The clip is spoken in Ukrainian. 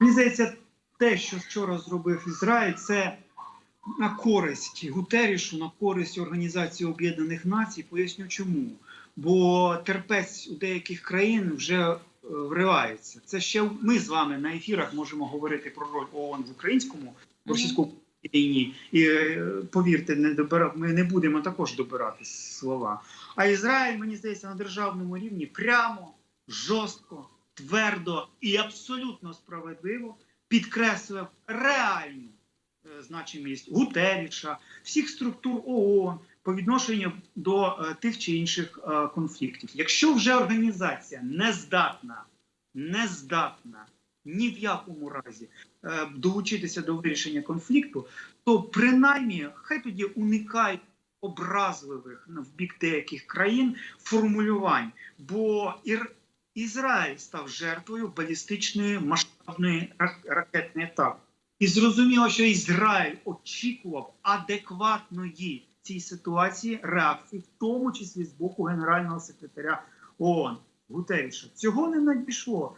Мені здається, те, що вчора зробив Ізраїль, це на користь Гутерішу, на користь Організації Об'єднаних Націй. Поясню чому. Бо терпець у деяких країн вже е, вривається. Це ще ми з вами на ефірах можемо говорити про роль ООН в українському російському війні. І е, повірте, не добира... ми не будемо також добирати слова. А Ізраїль, мені здається, на державному рівні прямо, жорстко, твердо і абсолютно справедливо підкреслив реальну е, значимість Гутеріча, всіх структур ООН по відношенню до е, тих чи інших е, конфліктів. Якщо вже організація не здатна, не здатна ні в якому разі долучитися до вирішення конфлікту, то принаймні хай тоді уникають образливих в бік деяких країн формулювань, бо. Ізраїль став жертвою балістичної масштабної рак- ракетної атаки. І зрозуміло, що Ізраїль очікував адекватної цій ситуації реакції, в тому числі з боку генерального секретаря ООН Гутеріша. Цього не надійшло.